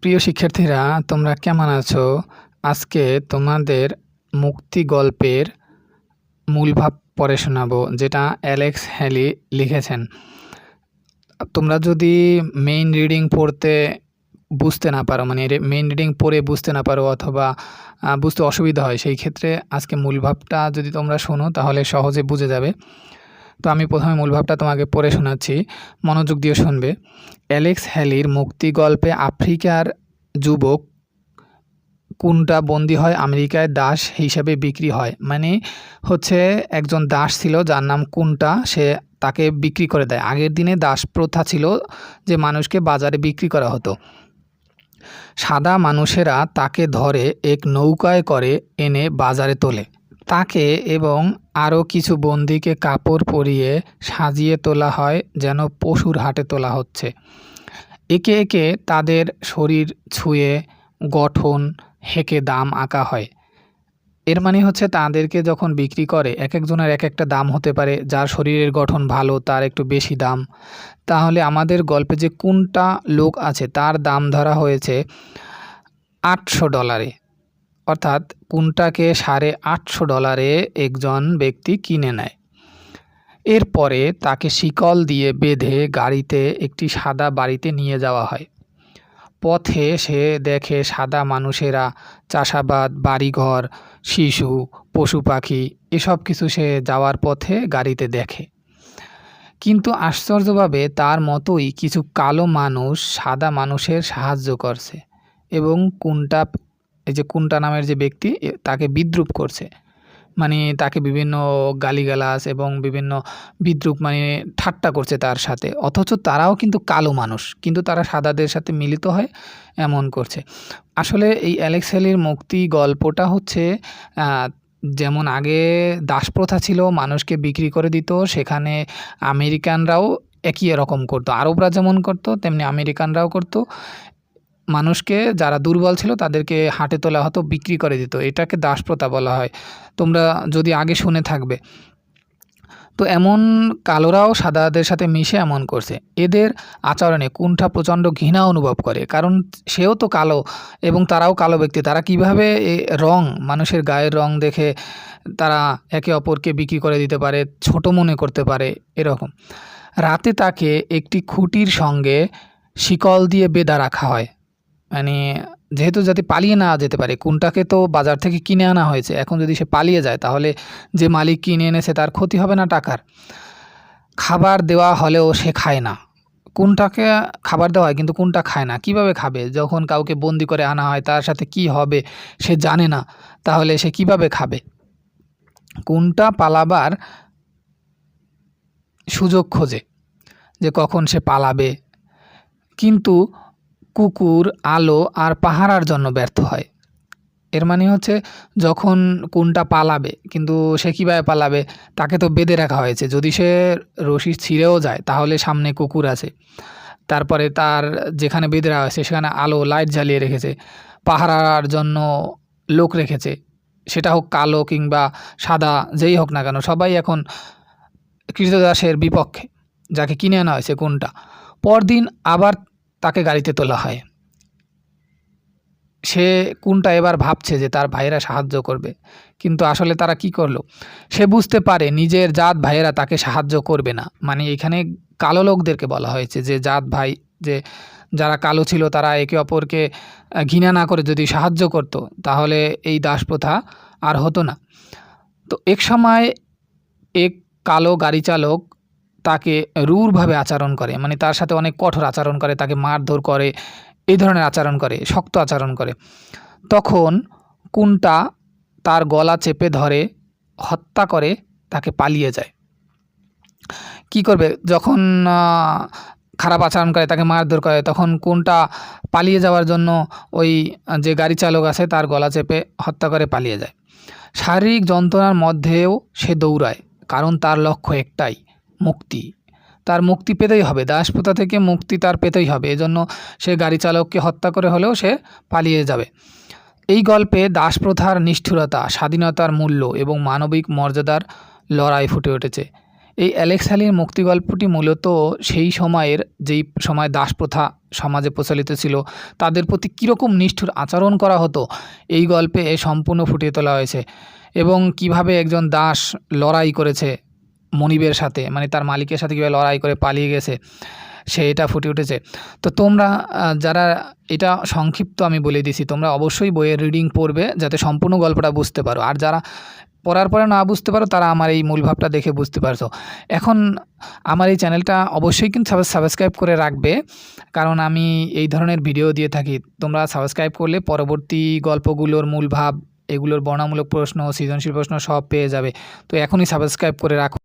প্রিয় শিক্ষার্থীরা, তোমরা কেমন আছো? আজকে তোমাদের মুক্তি গল্পের মূলভাব পড়ে শোনাবো, যেটা অ্যালেক্স হ্যালি লিখেছেন। তোমরা যদি মেইন রিডিং পড়তে বুঝতে না পারো মানে মেইন রিডিং পড়ে বুঝতে না পারো অথবা বুঝতে অসুবিধা হয়, সেই ক্ষেত্রে আজকে মূলভাবটা যদি তোমরা শোনো, তাহলে সহজে বুঝে যাবে। তো আমি প্রথমে মূল ভাবটা তোমাকে পড়ে শোনাচ্ছি। মনোযোগ দিয়ে শুনবে। অ্যালেক্স হ্যালির মুক্তি গল্পে আফ্রিকার যুবক কোনটা বন্দি হয়, আমেরিকায় দাস হিসাবে বিক্রি হয়। মানে হচ্ছে একজন দাস ছিল, যার নাম কোনটা, সে তাকে বিক্রি করে দেয়। আগের দিনে দাস প্রথা ছিল যে মানুষকে বাজারে বিক্রি করা হতো। সাদা মানুষেরা তাকে ধরে, এক নৌকায় করে এনে বাজারে তোলে। তাকে এবং আরও কিছু বন্দিকে কাপড় পরিয়ে সাজিয়ে তোলা হয় যেন পশুর হাটে তোলা হচ্ছে। একে একে তাদের শরীর ছুঁয়ে গঠন, হেঁকে দাম আঁকা হয়। এর মানে হচ্ছে তাদেরকে যখন বিক্রি করে, এক একজনের এক একটা দাম হতে পারে, যার শরীরের গঠন ভালো, তার একটু বেশি দাম। তাহলে আমাদের গল্পে যে কোনটা লোক আছে, তার দাম ধরা হয়েছে আটশো ডলারে। অর্থাৎ কোনটাকে সাড়ে আটশো ডলারে একজন ব্যক্তি কিনে নেয়। এরপরে তাকে শিকল দিয়ে বেঁধে গাড়িতে, একটি সাদা বাড়িতে নিয়ে যাওয়া হয়। পথে সে দেখে সাদা মানুষেরা, চাষাবাদ, বাড়িঘর, শিশু, পশু পাখি, এসব কিছু সে যাওয়ার পথে গাড়িতে দেখে। কিন্তু আশ্চর্যভাবে তার মতোই কিছু কালো মানুষ সাদা মানুষের সাহায্য করছে এবং কুন্টা এই যে কুন্টা নামের যে ব্যক্তি তাকে বিদ্রুপ করছে। মানে তাকে বিভিন্ন গালিগালাজ এবং বিভিন্ন বিদ্রুপ মানে ঠাট্টা করছে তার সাথে। অথচ তারাও কিন্তু কালো মানুষ, কিন্তু তারা সাদাদের সাথে মিলিত হয়, এমন করছে। আসলে এই অ্যালেক্স হেলির মুক্তি গল্পটা হচ্ছে যেমন আগে দাসপ্রথা ছিল, মানুষকে বিক্রি করে দিত, সেখানে আমেরিকানরাও একই রকম করতো। আরবরা যেমন করতো, তেমনি আমেরিকানরাও করতো। মানুষকে যারা দুর্বল ছিল তাদেরকে হাটে তোলা হতো, বিক্রি করে দিত। এটাকে দাসপ্রথা বলা হয়। তোমরা যদি আগে শুনে থাকবে। তো এমন কালোরাও সাদাদের সাথে মিশে এমন করছে। এদের আচরণে কুণ্ঠা প্রচণ্ড ঘৃণা অনুভব করে, কারণ সেও তো কালো এবং তারাও কালো ব্যক্তি। তারা কীভাবে রং, মানুষের গায়ের রং দেখে তারা একে অপরকে বিক্রি করে দিতে পারে, ছোট মনে করতে পারে, এরকম। রাতে তাকে একটি খুঁটির সঙ্গে শিকল দিয়ে বেঁধা রাখা হয়। মানে যেহেতু যাতে পালিয়ে না যেতে পারে, কোনটাকে তো বাজার থেকে কিনে আনা হয়েছে? এখন যদি সে পালিয়ে যায়, তাহলে যে মালিক কিনে এনেছে তার ক্ষতি হবে না টাকার? খাবার দেওয়া হলেও সে খায় না। কোনটাকে খাবার দেওয়া হয় কিন্তু কোনটা খায় না? কীভাবে খাবে? যখন কাউকে বন্দি করে আনা হয়, তার সাথে কি হবে সে জানে না। তাহলে সে কীভাবে খাবে? কোনটা পালাবার সুযোগ খোঁজে যে কখন সে পালাবে। কিন্তু কুকুর, আলো আর পাহারার জন্য ব্যর্থ হয়। এর মানে হচ্ছে যখন কোনটা পালাবে, কিন্তু সে কীভাবে পালাবে, তাকে তো বেঁধে রাখা হয়েছে। যদি সে রশি ছিঁড়েও যায়, তাহলে সামনে কুকুর আছে। তারপরে তার যেখানে বেঁধে রাখা হয়েছে, সেখানে আলো, লাইট জ্বালিয়ে রেখেছে, পাহারার জন্য লোক রেখেছে। সেটা হোক কালো কিংবা সাদা, যেই হোক না কেন, সবাই এখন কৃতদাসের বিপক্ষে, যাকে কিনে আনা হয়েছে কোনটা। পরদিন আবার তাকে গাড়িতে তোলা হয়। সে কোনটা এবার ভাবছে যে তার ভাইয়েরা সাহায্য করবে? কিন্তু আসলে তারা কি করল? সে বুঝতে পারে নিজের জাত ভাইয়েরা তাকে সাহায্য করবে না। মানে এখানে কালো লোকদেরকে বলা হয়েছে যে জাত ভাই যে যারা কালো ছিল তারা একে অপরকে ঘৃণা না করে যদি সাহায্য করত, তাহলে এই দাসপ্রথা আর হতো না। তো এক সময় এক কালো গাড়ি চালক তাকে রূঢ়ভাবে আচরণ করে মানে তার সাথে অনেক কঠোর আচরণ করে, তাকে মারধর করে, এই ধরনের আচরণ করে, শক্ত আচরণ করে। তখন কুনটা তার গলা চেপে ধরে, হত্যা করে, তাকে পালিয়ে যায়। কি করবে? যখন খারাপ আচরণ করে, তাকে মারধর করে, তখন কোনটা পালিয়ে যাওয়ার জন্য ওই, যে গাড়ি চালক আছে, তার গলা চেপে হত্যা করে পালিয়ে যায়। শারীরিক যন্ত্রণার মধ্যেও সে দৌড়ায়, কারণ তার লক্ষ্য একটাই মুক্তি। তার মুক্তি পেতেই হবে। দাসপ্রথা থেকে মুক্তি তার পেতেই হবে। এজন্য সে গাড়ি চালককে হত্যা করে হলেও সে পালিয়ে যাবে। এই গল্পে দাসপ্রথার নিষ্ঠুরতা, স্বাধীনতার মূল্য এবং মানবিক মর্যাদার লড়াই ফুটে উঠেছে। এই অ্যালেক্স হ্যালির মুক্তি গল্পটি মূলত সেই সময়ের যেই সময় দাসপ্রথা সমাজে প্রচলিত ছিল, তাদের প্রতি কীরকম নিষ্ঠুর আচরণ করা হতো, এই গল্পে সম্পূর্ণ ফুটিয়ে তোলা হয়েছে। এবং কীভাবে একজন দাস লড়াই করেছে মনিবের সাথে মানে তার মালিকের সাথে কীভাবে লড়াই করে পালিয়ে গেছে, সে এটা ফুটে উঠেছে। তো তোমরা যারা এটা সংক্ষিপ্ত আমি বলে দিছি, তোমরা অবশ্যই বইয়ের রিডিং পড়বে যাতে সম্পূর্ণ গল্পটা বুঝতে পারো। আর যারা পড়ার পরে না বুঝতে পারো, তারা আমার এই মূল ভাবটা দেখে বুঝতে পারছ। এখন আমার এই চ্যানেলটা অবশ্যই কিন্তু সাবস্ক্রাইব করে রাখবে, কারণ আমি এই ধরনের ভিডিও দিয়ে থাকি। তোমরা সাবস্ক্রাইব করলে পরবর্তী গল্পগুলোর মূল ভাব, এগুলোর বর্ণামূলক প্রশ্ন, সৃজনশীল প্রশ্ন সব পেয়ে যাবে। তো এখনই সাবস্ক্রাইব করে রাখো।